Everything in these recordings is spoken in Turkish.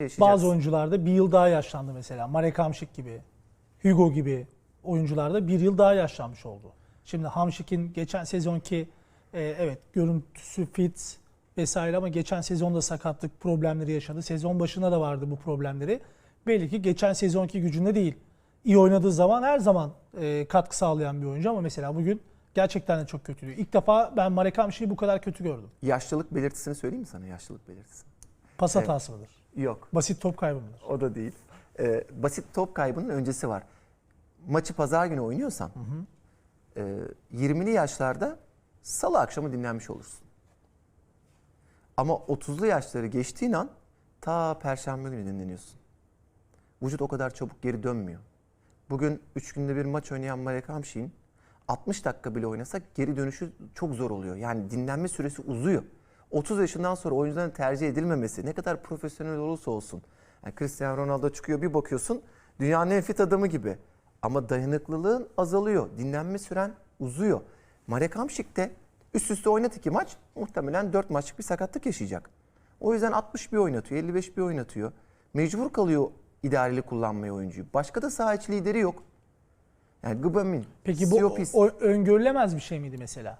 yaşayacaksın. Bazı oyuncularda bir yıl daha yaşlandı mesela. Marek Hamşik gibi, Hugo gibi oyuncularda bir yıl daha yaşlanmış oldu. Şimdi Hamşik'in geçen sezonki e, evet görüntüsü fit vesaire ama geçen sezonda sakatlık problemleri yaşadı. Sezon başında da vardı bu problemleri. Belli ki geçen sezonki gücünde değil. İyi oynadığı zaman her zaman e, katkı sağlayan bir oyuncu ama mesela bugün gerçekten de çok kötüydü. İlk defa ben Marek Hamşik'i bu kadar kötü gördüm. Yaşlılık belirtisini söyleyeyim mi sana? Yaşlılık belirtisi. Pas hatası mıdır? Yok. Basit top kaybı mıdır? O da değil. Ee, basit top kaybının öncesi var. Maçı pazar günü oynuyorsan e, 20'li yaşlarda salı akşamı dinlenmiş olursun. Ama 30'lu yaşları geçtiğin an ta perşembe günü dinleniyorsun. Vücut o kadar çabuk geri dönmüyor. Bugün 3 günde bir maç oynayan Marek Hamşik'in 60 dakika bile oynasak geri dönüşü çok zor oluyor. Yani dinlenme süresi uzuyor. 30 yaşından sonra oyuncuların tercih edilmemesi ne kadar profesyonel olursa olsun. Yani Cristiano Ronaldo çıkıyor bir bakıyorsun dünyanın en fit adamı gibi. Ama dayanıklılığın azalıyor. Dinlenme süren uzuyor. Marek Hamšík de üst üste oynat iki maç muhtemelen 4 maçlık bir sakatlık yaşayacak. O yüzden 60 bir oynatıyor, 55 bir oynatıyor. Mecbur kalıyor idareli kullanmaya oyuncuyu. Başka da saha içi lideri yok. Yani Gbamin, Peki bu Siopis. o, öngörülemez bir şey miydi mesela?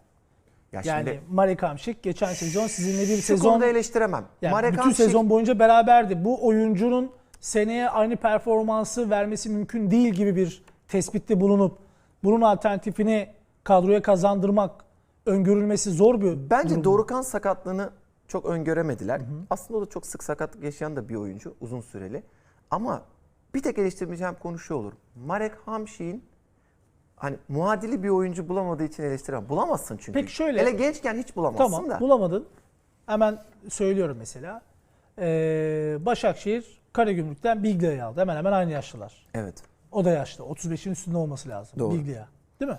Ya Yani şimdi Marek Hamšik geçen sezon sizinle bir sezon konuda eleştiremem. yani Marek bütün Hamšík- sezon boyunca beraberdi. Bu oyuncunun seneye aynı performansı vermesi mümkün değil gibi bir tespitte bulunup bunun alternatifini kadroya kazandırmak öngörülmesi zor bir Bence durum. Dorukan sakatlığını çok öngöremediler. Aslında o da çok sık sakatlık yaşayan da bir oyuncu uzun süreli. Ama bir tek eleştirmeyeceğim konu şu olur. Marek Hamşik'in hani muadili bir oyuncu bulamadığı için eleştiremem. Bulamazsın çünkü. Peki şöyle- Hele gençken hiç bulamazsın Tamam da. bulamadın. Hemen söylüyorum mesela. Ee, Başakşehir Karagümrük'ten Biglia'yı aldı. Hemen hemen aynı yaşlılar. Evet. O da yaşlı. 35'in üstünde olması lazım. Doğru. Biglia. Değil mi?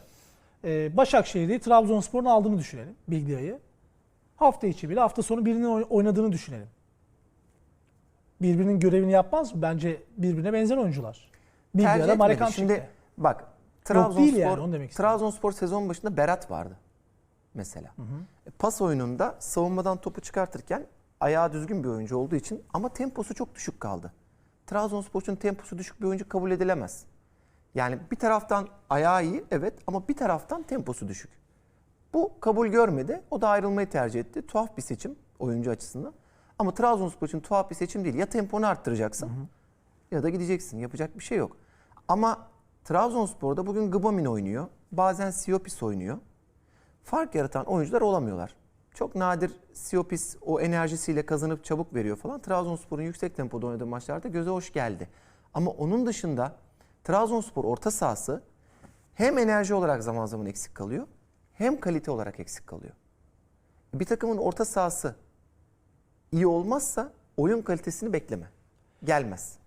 Ee, Başakşehir'i Trabzonspor'un aldığını düşünelim. Biglia'yı. Hafta içi bile hafta sonu birinin oy- oynadığını düşünelim. Birbirinin görevini yapmaz mı? Bence birbirine benzer oyuncular. Tercih Biglia'da Marek etmedi. Şimdi Değil Trabzonspor, yani, onu demek istedim. Trabzonspor sezon başında Berat vardı mesela. E, Pas oyununda savunmadan topu çıkartırken ayağı düzgün bir oyuncu olduğu için ama temposu çok düşük kaldı. Trabzonspor için temposu düşük bir oyuncu kabul edilemez. Yani bir taraftan ayağı iyi evet ama bir taraftan temposu düşük. Bu kabul görmedi. O da ayrılmayı tercih etti. Tuhaf bir seçim oyuncu açısından. Ama Trabzonspor için tuhaf bir seçim değil. Ya temponu arttıracaksın ya da gideceksin. Yapacak bir şey yok. Ama Trabzonspor'da bugün Gbamin oynuyor. Bazen Siopis oynuyor. Fark yaratan oyuncular olamıyorlar. Çok nadir Siopis o enerjisiyle kazanıp çabuk veriyor falan. Trabzonspor'un yüksek tempoda oynadığı maçlarda göze hoş geldi. Ama onun dışında Trabzonspor orta sahası hem enerji olarak zaman zaman eksik kalıyor hem kalite olarak eksik kalıyor. Bir takımın orta sahası iyi olmazsa oyun kalitesini bekleme. Gelmez.